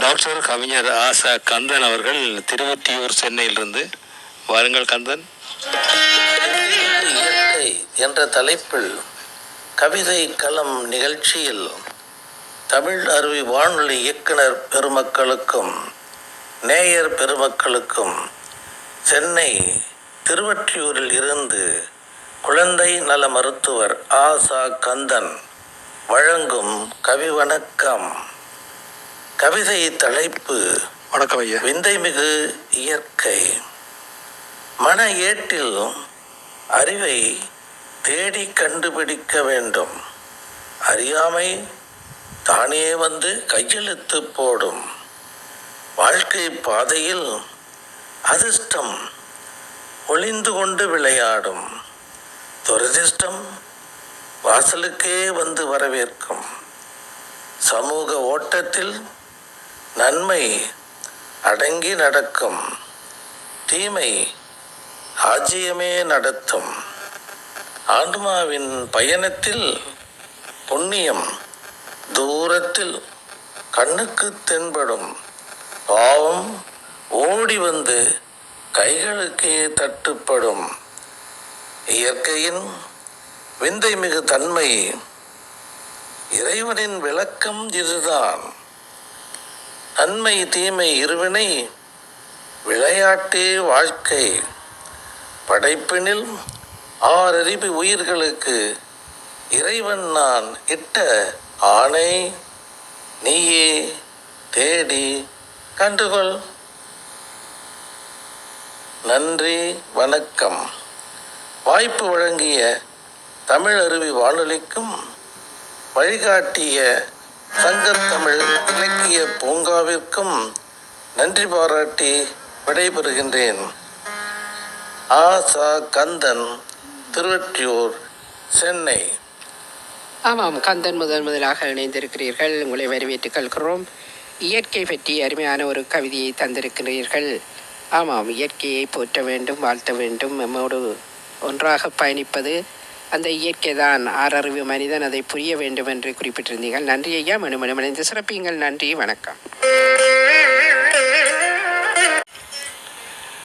Doctor கவிஞர் ஆசா கந்தன் அவர்கள் திருவொற்றியூர் சென்னையிலிருந்து. வாருங்கள் கந்தன். இயற்கை என்ற தலைப்பில் கவிதை களம் நிகழ்ச்சியில் தமிழ் அருவி வானொலி இயக்குனர் பெருமக்களுக்கும் நேயர் பெருமக்களுக்கும் சென்னை திருவற்றியூரில் இருந்து குழந்தை நல மருத்துவர் ஆசா கந்தன் வழங்கும் கவி வணக்கம் கவிதை தலைப்பு வணக்கம் ஐயா. விந்தைமிகு இயற்கை. மன ஏட்டில் அறிவை தேடி கண்டுபிடிக்க வேண்டும். அறியாமை தானே வந்து கையெழுத்து போடும். வாழ்க்கை பாதையில் அதிர்ஷ்டம் ஒளிந்து கொண்டு விளையாடும். துரதிர்ஷ்டம் வாசலுக்கே வந்து வரவேற்கும். சமூக ஓட்டத்தில் நன்மை அடங்கி நடக்கும். தீமை ஆஜ்யமே நடத்தும். ஆன்மாவின் பயணத்தில் புண்ணியம் தூரத்தில் கண்ணுக்கு தென்படும். பாவம் ஓடி வந்து கைகளுக்கே தட்டுப்படும். இயற்கையின் விந்தை மிகு தன்மை இறைவனின் விளக்கம் இதுதான். நன்மை தீமை இருவினை விளையாட்டே வாழ்க்கை. படைப்பினில் ஆறறிவு உயிர்களுக்கு இறைவன் நான் இட்ட ஆணை. நீயே தேடி கண்டுகொள். நன்றி வணக்கம். வாய்ப்பு வழங்கிய தமிழ் அருவி வானொலிக்கும் வழிகாட்டிய சங்கத்தமிழ் இலக்கிய பூங்காவிற்கும் நன்றி பாராட்டி விடைபெறுகின்றேன். ஆசா கந்தன் திருவற்றியூர் சென்னை. ஆமாம் கந்தன் முதன் முதலாக இணைந்திருக்கிறீர்கள். உங்களை வரவேற்றுக் கொள்கிறோம். இயற்கை பற்றி அருமையான ஒரு கவிதையை தந்திருக்கிறீர்கள். ஆமாம் இயற்கையை போற்ற வேண்டும் வாழ்த்த வேண்டும். நம்மோடு ஒன்றாக பயணிப்பது அந்த இயற்கை தான் ஆறறிவு மனிதன் அதை புரிய வேண்டும் என்று குறிப்பிட்டிருந்தீர்கள். நன்றி ஐயா. மனுமணி மணிந்து சிறப்பியுங்கள் நன்றி. வணக்கம்.